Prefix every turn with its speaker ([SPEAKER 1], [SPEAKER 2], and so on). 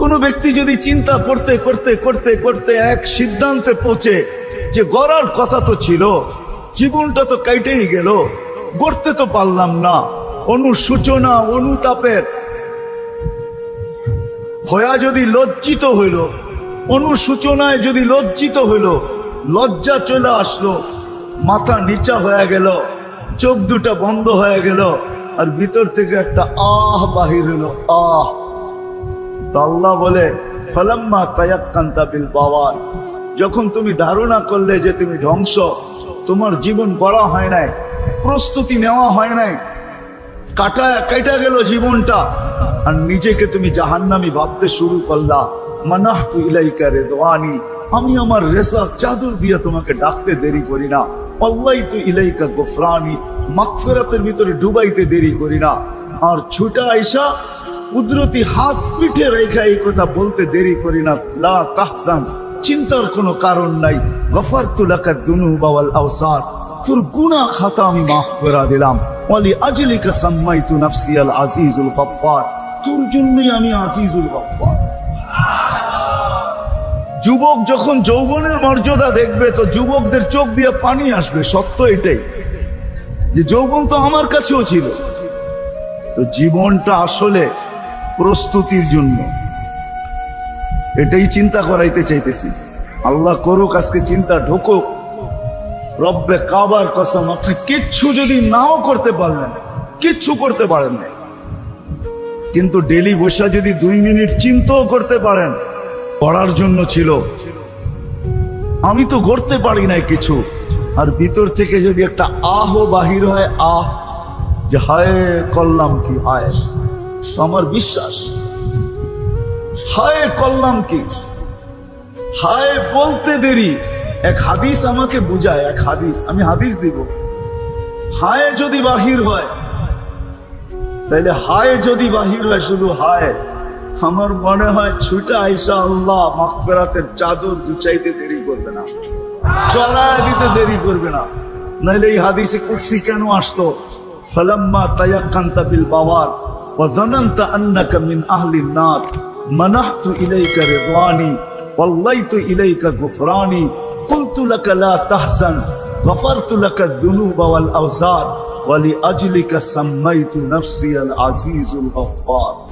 [SPEAKER 1] কোনো ব্যক্তি যদি চিন্তা করতে করতে করতে করতে এক সিদ্ধান্তে পৌঁছে যে গড়ার কথা তো ছিল, জীবনটা তো কাইটেই গেল, গড়তে তো পারলাম না, অনুসূচনা, অনুতাপের হয়া যদি লজ্জিত হইল, অনুসূচনায় যদি লজ্জিত হইল, লজ্জা চলে আসলো, মাথা নিচা হয়ে গেল, চোখ দুটা বন্ধ হয়ে গেল, আর ভিতর থেকে একটা আহ বাহির হলো, আহ। আল্লাহ বলে, ফলাম্মা তায়াক্কান্তা বিল বাবার যখন তুমি ধারণা করলে যে তুমি ধ্বংস, তোমার জীবন গড়া হয় নাই, প্রস্তুতি নেওয়া হয় নাই কাটা কেটে গেল জীবনটা, আর নিজেকে তুমি জাহান্নামি ভাবতে শুরু করলা। মানাহ তু ইলাইকা রে দোয়ানি আমি আমার রেসা চাদর দিয়ে তোমাকে ডাকতে দেরি করি না। আল্লাহ তু ইলাইকা গোফরানি, মাগফিরাতের ভিতরে ডুবাইতে দেরি করি না। আর ছুটা আইসা কুদরতি হাত পিঠে রেখা এই কথা বলতে দেরি করি না। লা তাহসান চিন্তার কোনো কারণ নাই। গফার তুলাকা দুনু বাওয়াল আওসার, তোর গুনাহ খাতা আমি মাফ করে দিলাম। ওয়ালি আজলিকা সাম্মাইতু নাফসি আল আজিজুল গফফার, তোর জন্যই আমি আজিজুল গফফার। যুবক যখন যৌবনের মর্যাদা দেখবে, তো যুবকদের চোখ দিয়ে পানি আসবে, সত্য এটাই। যে যৌবন তো আমার কাছেও ছিল। তো জীবনটা আসলে প্রস্তুতির জন্য। এটাই চিন্তা করাইতে চাইতেছি। আল্লাহ করুক, আজকে চিন্তা ঢোকুক। রব্বে কাবার কসম আপনি কিচ্ছু যদি নাও করতে পারলেন, কিচ্ছু করতে পারেন না কিন্তু ডেলি বসা যদি দুই মিনিট চিন্তাও করতে পারেন, পড়ার জন্য ছিল। আমি তো গড়তে পারি নাই কিছু। আর ভিতর থেকে যদি একটা আহ বাহির হয়, আহ, যে হায় করলাম কি হায়। আমার বিশ্বাস, হায় করলাম কি হায় বলতে দেরি, এক হাদিস আমাকে বুঝায়, এক হাদিস, আমি হাদিস দিব। হায় যদি বাহির হয়, তাইলে হায় যদি বাহির হয়, শুধু হায়। আমার মনে হয় ছুটে আইসা আল্লাহ মাকফেরাতের চাদর দুচাইতে দেরি করবে না, চড়ায় দিতে দেরি করবে না। নাইলে এই হাদিসে কুর্সি কেন আসতো ফলাম্মা তায়াক্কান্তা বিল বাবার وظننت أنك من أهل النار. منحت إليك رضواني والليت إليك غفراني. قلت لك لا تحزن. غفرت لك الذنوب والأوزار. ولأجلك سميت نفسي العزيز الغفار.